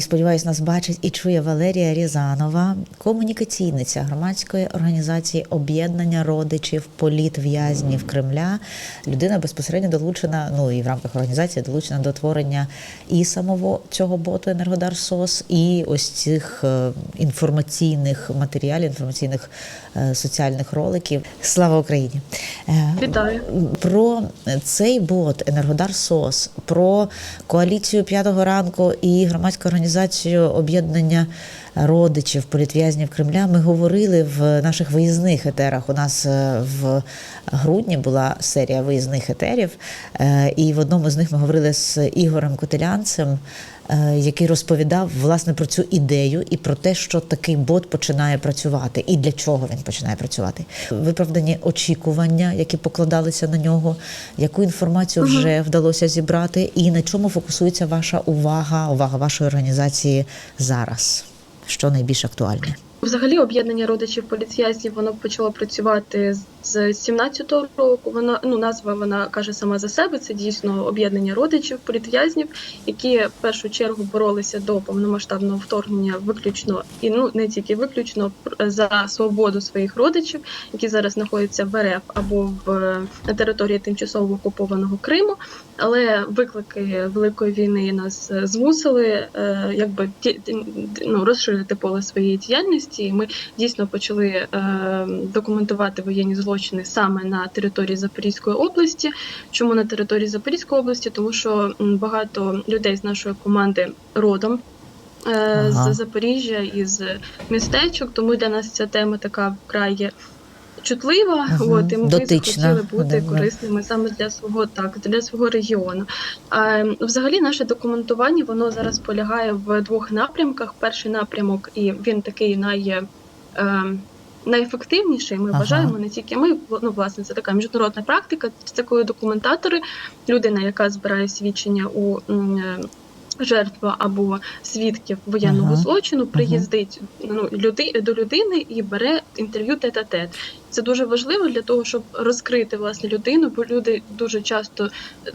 Сподіваюсь, нас бачить і чує Валерія Рязанова, комунікаційниця громадської організації об'єднання родичів політв'язнів Кремля. Людина безпосередньо долучена, ну і в рамках організації долучена до творення і самого цього боту Енергодар СОС, і ось цих е, інформаційних матеріалів, інформаційних е, соціальних роликів. Слава Україні! Е, Вітаю. про цей бот Енергодар СОС, про коаліцію п'ятого ранку і громадську організацію об'єднання родичів політв'язнів Кремля. Ми говорили в наших виїзних етерах. У нас е, в грудні була серія виїзних етерів, е, і в одному з них ми говорили з Ігорем Котелянцем. Е, Який розповідав власне про цю ідею і про те, що такий бот починає працювати, і для чого він починає працювати. Виправдані очікування, які покладалися на нього, яку інформацію вже вдалося зібрати, і на чому фокусується ваша увага, увага вашої організації зараз, що найбільш актуальне. Взагалі об'єднання родичів політв'язнів воно почало працювати з 17-го року. Вона ну назва вона каже сама за себе. Це дійсно об'єднання родичів політв'язнів, які в першу чергу боролися до повномасштабного вторгнення, виключно і ну не тільки виключно за свободу своїх родичів, які зараз знаходяться в РФ або в на території тимчасово окупованого Криму. Але виклики великої війни нас е, змусили е, якби ну, розширити поле своєї діяльності. І ми дійсно почали е, документувати воєнні злочини саме на території Запорізької області. Чому на території Запорізької області? Тому що багато людей з нашої команди родом. е, Ага. З Запоріжжя із містечок, тому для нас ця тема така вкрай чутлива. Мгм. От і ми Дотична. захотіли бути корисними саме для свого так, для свого регіону. А, взагалі, наше документування воно зараз полягає в двох напрямках. Перший напрямок, і він такий най. Е, Найефективніший ми Ага. вважаємо не тільки ми, ну власне, це така міжнародна практика. Це коли документатори, людина, яка збирає свідчення у е, жертва або свідків воєнного Ага. злочину, приїздить ну, люди, до людини і бере інтерв'ю тет-а-тет. Це дуже важливо для того, щоб розкрити власне людину, бо люди дуже часто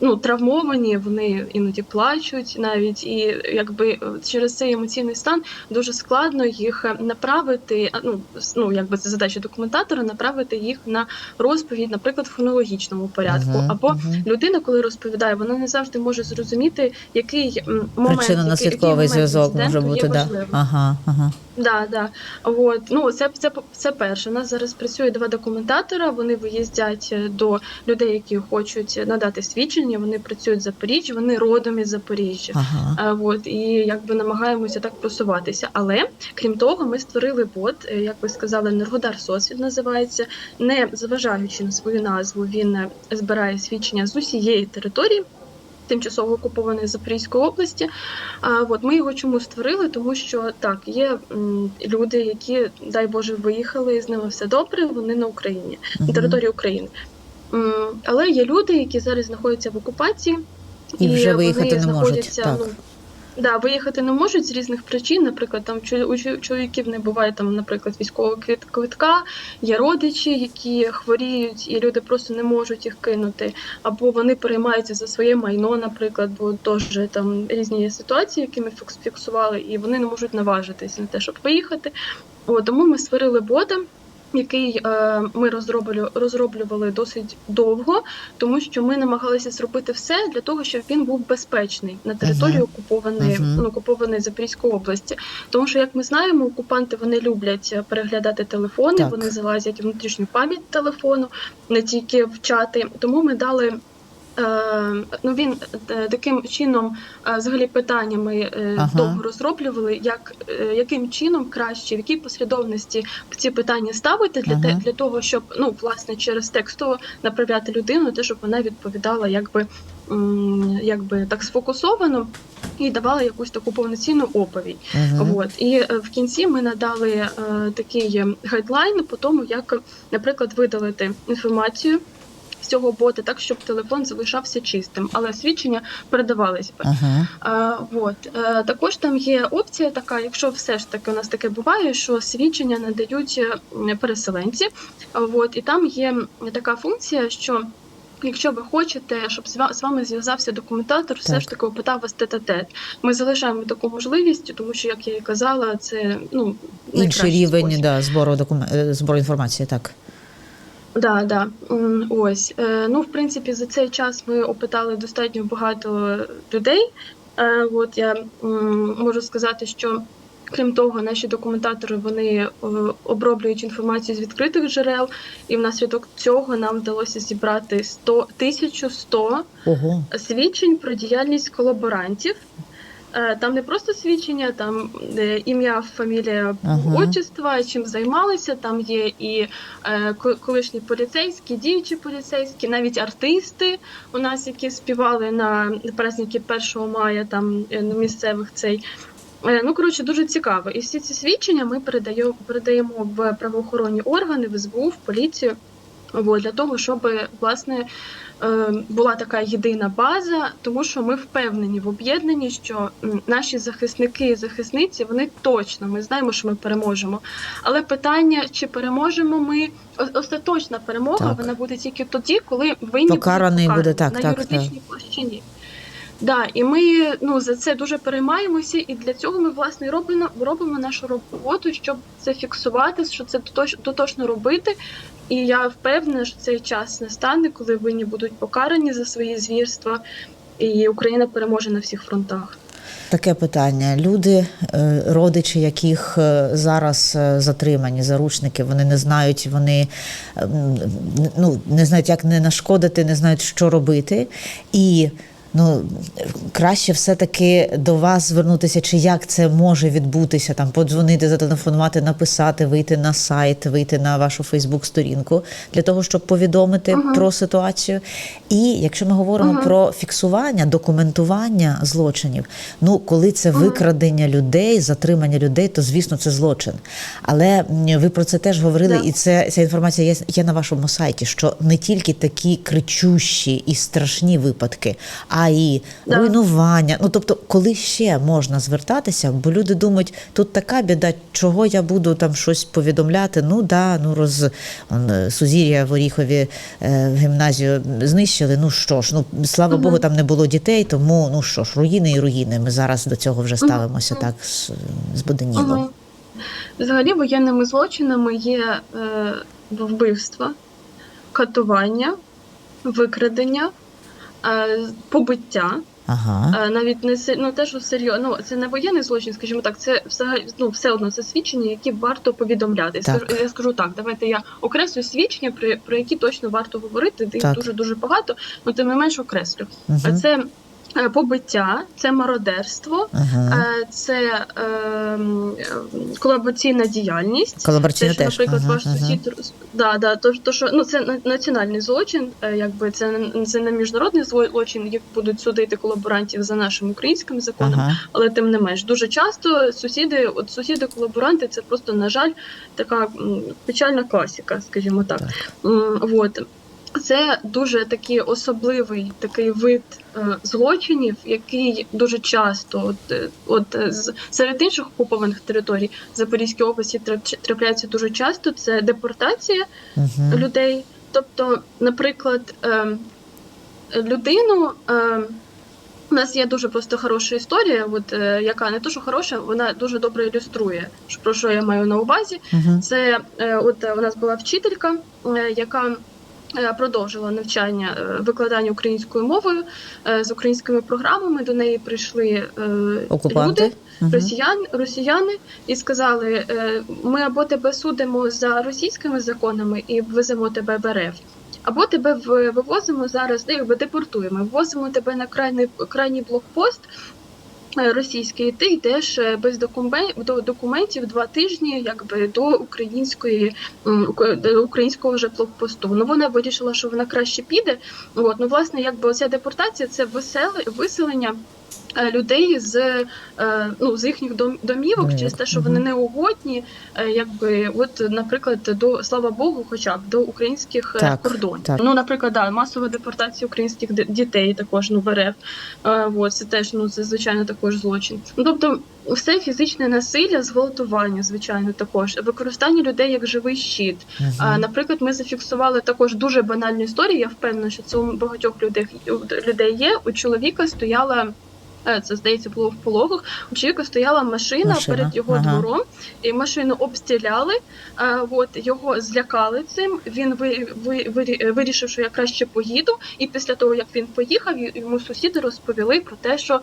ну травмовані, вони іноді плачуть навіть, і якби через цей емоційний стан дуже складно їх направити. Ну ну якби це задача документатора, направити їх на розповідь, наприклад, в хронологічному порядку. Мгм, Або мгм. людина, коли розповідає, вона не завжди може зрозуміти, який момент Причинно-наслідковий який момент зв'язок може бути, да. Ага, ага. Да, да. От ну це, це це перше. У нас зараз працює два документатора. Вони виїздять е, до людей, які хочуть надати свідчення. Вони працюють в Запоріжжі, вони родом із Запоріжжя. ага. А, от і якби намагаємося так просуватися. Але крім того, ми створили бот, е, як ви сказали, Енергодар СОС він називається. Не зважаючи на свою назву, він е, збирає свідчення з усієї території. Тимчасово окупованої Запорізької області. А от ми його чому створили? Тому що так є м, люди, які, дай Боже, виїхали і з ними все добре. Вони на Україні, на території України. М, Але є люди, які зараз знаходяться в окупації, І вже вони не можуть, знаходяться, так. Ну, да, виїхати не можуть з різних причин. Наприклад, там у чоловіків не буває там, наприклад, військового квит- квитка, є родичі, які хворіють, і люди просто не можуть їх кинути. Або вони переймаються за своє майно, наприклад, бо теж там різні ситуації, які ми фікс- фіксували, і вони не можуть наважитися на те, щоб поїхати. От, тому ми створили бота. Який е, ми розроблю, розроблювали досить довго, тому що ми намагалися зробити все для того, щоб він був безпечний на території окупованої, uh -huh. окупованої Запорізької області. Тому що, як ми знаємо, окупанти вони люблять переглядати телефони, Так. вони залазять в внутрішню пам'ять телефону, не тільки в чати. Тому ми дали. Е, ну він е, таким чином, е, взагалі питаннями е, Ага. довго розроблювали, як яким чином краще, в якій послідовності ці питання ставити для, те, Ага. для того, щоб ну власне через текстово направляти людину, те, щоб вона відповідала, якби якби так сфокусовано і давала якусь таку повноцінну оповідь. Мгм. От і в кінці ми надали е, такий гайдлайн по тому, як, наприклад, видалити інформацію. З цього бота так, щоб телефон залишався чистим, але свідчення передавались би. Ага. А, от. Е, також там є опція така, якщо все ж таки у нас таке буває, що свідчення надають е, переселенці. А, От, і там є така функція, що Якщо ви хочете, щоб з ва- з вами зв'язався документатор, все ж таки опитав вас тет-а-тет. Ми залишаємо таку можливість, тому що, як я і казала, це ну Інший рівень спосіб. да, збору докум... е, збору інформації, так. Да, да. Ось. Е, Ну, в принципі, за цей час ми опитали достатньо багато людей. Е, От я можу сказати, що крім того, наші документатори вони е, оброблюють інформацію з відкритих джерел, і внаслідок цього нам вдалося зібрати 100, 1100 Ого. свідчень про діяльність колаборантів. Е, Там не просто свідчення, там е, ім'я, фамілія, Ага. отчества, чим займалися. Там є і е, колишні поліцейські, діючі поліцейські, навіть артисти у нас, які співали на праздники 1 мая, там на місцевих цей. Ну, коротше, дуже цікаво. І всі ці свідчення ми передаємо, передаємо в правоохоронні органи, в СБУ, в поліцію. Для того, щоб власне е, була така єдина база, тому що ми впевнені в об'єднанні, що наші захисники і захисниці вони точно ми знаємо, що ми переможемо. Але питання, чи переможемо ми остаточна перемога, Так. вона буде тільки тоді, коли винні Покараний будуть буде, так, на так, юридичній площині. Да, і ми ну за це дуже переймаємося, і для цього ми власне робимо робимо нашу роботу, щоб це фіксувати, що це точ- дотошно робити. І я впевнена, що цей час настане, коли винні будуть покарані за свої звірства, і Україна переможе на всіх фронтах. Таке питання. Люди, е, родичі, яких е, зараз е, затримані, заручники, вони не знають, вони ем, ну, не знають, як не нашкодити, не знають, що робити. І ну, краще все-таки до вас звернутися, чи як це може відбутися, там подзвонити, зателефонувати, написати, вийти на сайт, вийти на вашу Фейсбук-сторінку для того, щоб повідомити Ага. про ситуацію. І якщо ми говоримо Ага. про фіксування, документування злочинів, ну коли це викрадення людей, затримання людей, то звісно це злочин. Але ви про це теж говорили, Да. і це ця інформація є, є на вашому сайті, що не тільки такі кричущі і страшні випадки, а й Да. руйнування. Ну тобто, коли ще можна звертатися, бо люди думають, тут така біда, чого я буду там щось повідомляти. Ну да, ну роз он, Сузір'я в Оріхові е, гімназію знищили. Ну що ж, ну слава Мгм. Богу, там не було дітей, тому ну що ж, руїни і руїни. Ми зараз до цього вже ставимося так з, з Боденіло. Мгм. Взагалі воєнними злочинами є е, вбивства, катування, викрадення, побиття. Ага. Е, навіть не ну, те, що серйозно, ну, це не воєнний злочин, скажімо так, це взагалі ну, все одно це свідчення, які варто повідомляти. Так. Я скажу так, давайте я окреслю свідчення, про, про які точно варто говорити, їх дуже дуже багато, але тим не менш окреслю. Угу. Це е, побиття, це мародерство, Ага. е, це е, е, колабораційна діяльність. Колабораційна Те, що, наприклад, Ага, ваш ага. сусід да, да, то, то, що ну це на- національний злочин, е, якби це це не міжнародний злочин, як будуть судити колаборантів за нашим українським законом, Ага. але тим не менш дуже часто сусіди, от сусіди колаборанти, це просто на жаль така печальна класіка, скажімо так. Так. М, Вот. Це дуже такий особливий такий вид е, злочинів, який дуже часто, от, е, от е, з серед інших окупованих територій Запорізької області трап- трапляється дуже часто. Це депортація Угу. людей. Тобто, наприклад, е, людину. Е, у нас є дуже просто хороша історія, от, е, яка не то, що хороша, вона дуже добре ілюструє, про що я маю на увазі. Угу. Це е, от у нас була вчителька, е, яка продовжила навчання е, викладання українською мовою е, з українськими програмами. До неї прийшли е, Окупанти. люди, Угу. росіян, росіяни, і сказали: е, ми або тебе судимо за російськими законами і веземо тебе в РФ, або тебе вивозимо зараз, ну, якби депортуємо, вивозимо тебе на крайній крайній блокпост. Е, Російський, ти йдеш е, без документів до документів два тижні, якби до української до українського вже блокпосту. Ну вона вирішила, що вона краще піде. От ну власне, якби оця депортація це веселе виселення людей з е, ну з їхніх дом- домівок Домівок, через те, що вони мгм. неугодні, е, якби от, наприклад, до слава Богу, хоча б до українських е, Так, кордонів. так. Ну, наприклад, да, масова депортація українських дітей також ну в РФ. Е, от, це теж ну це звичайно також злочин. Ну тобто. Все фізичне насилля, зґвалтування, звичайно, також використання людей як живий щит. А, наприклад, ми зафіксували також дуже банальну історію. Я впевнена, що це у багатьох людей людей є. У чоловіка стояла. Е, Це здається було в пологах. У чоловіка стояла машина, Машина, перед його ага. двором, і машину обстріляли. А, от його злякали цим. Він ви, ви, ви, вирішив, що я краще поїду. І після того, як він поїхав, йому сусіди розповіли про те, що е,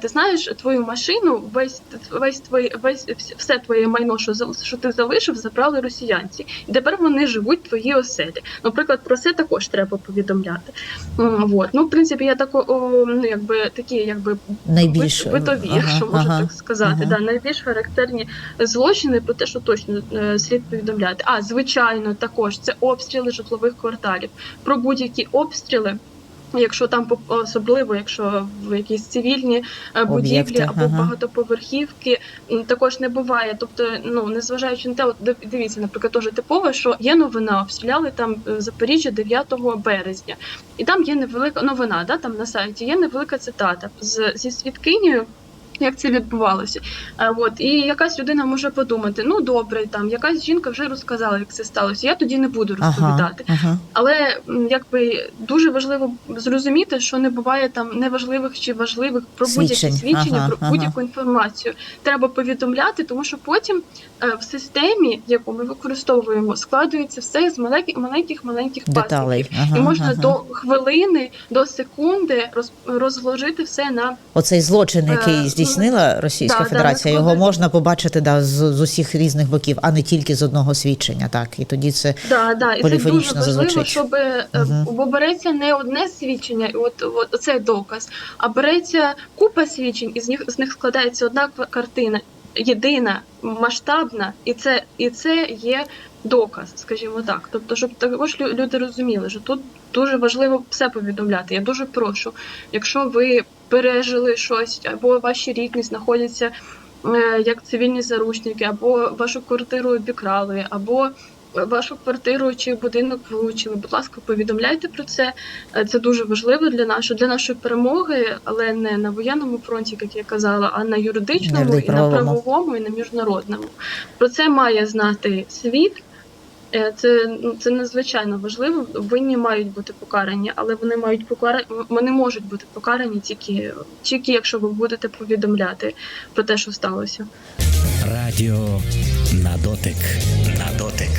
ти знаєш, твою машину, весь весь твої весь все твоє майно, що що ти залишив, забрали росіянці, і тепер вони живуть в твоїй оселі. Наприклад, про це також треба повідомляти. Вот. Ну, в принципі, я тако, о, ну якби такі, якби Найбільш бит- битові, ага, якщо можна ага, так сказати. ага. Да, найбільш характерні злочини про те, що точно е, слід повідомляти. А звичайно, також це обстріли житлових кварталів. Про будь-які обстріли. Якщо там особливо, якщо в якісь цивільні е, будівлі Об'єкти, або ага. багатоповерхівки, також не буває. Тобто, ну незважаючи на те, от див- дивіться, наприклад, теж типове, що є новина, обстріляли там е, Запоріжжя 9 березня, і там є невелика новина, да, там на сайті є невелика цитата з зі свідкинею. Як це відбувалося? А, от і якась людина може подумати: ну добре, там якась жінка вже розказала, як це сталося. Я тоді не буду розповідати. ага. Але якби дуже важливо зрозуміти, що не буває там неважливих чи важливих про будь-які свідчення, Ага, про ага. будь-яку інформацію. Треба повідомляти, тому що потім е, в системі, яку ми використовуємо, складується все з маленьких маленьких маленьких пасиків. Ага, І можна ага. до хвилини, до секунди роз, розложити все на Оцей злочин, Е, який ну, здійснила Російська да, да, Федерація, його насправді- можна побачити да, з, з усіх різних боків, а не тільки з одного свідчення. Так, і тоді це Да, да, і це дуже важливо, зазвучить. щоб е, бо береться не одне свідчення, і от, от цей доказ, а береться купа свідчень, і з них з них складається одна картина, єдина, масштабна, і це і це є доказ, скажімо так. Тобто, щоб також лю- люди розуміли, що тут дуже важливо все повідомляти. Я дуже прошу, якщо ви пережили щось, або ваші рідні знаходяться е, як цивільні заручники, або вашу квартиру обікрали, або вашу квартиру чи будинок влучили. Будь ласка, повідомляйте про це. Е, Це дуже важливо для нашої для нашої перемоги, але не на воєнному фронті, як я казала, а на юридичному, і на правовому. правовому, і на міжнародному. Про це має знати світ. Е, Це ну це надзвичайно важливо. Винні мають бути покарані, але вони мають покарані, вони можуть бути покарані тільки, тільки якщо ви будете повідомляти про те, що сталося. Радіо на дотик. На дотик.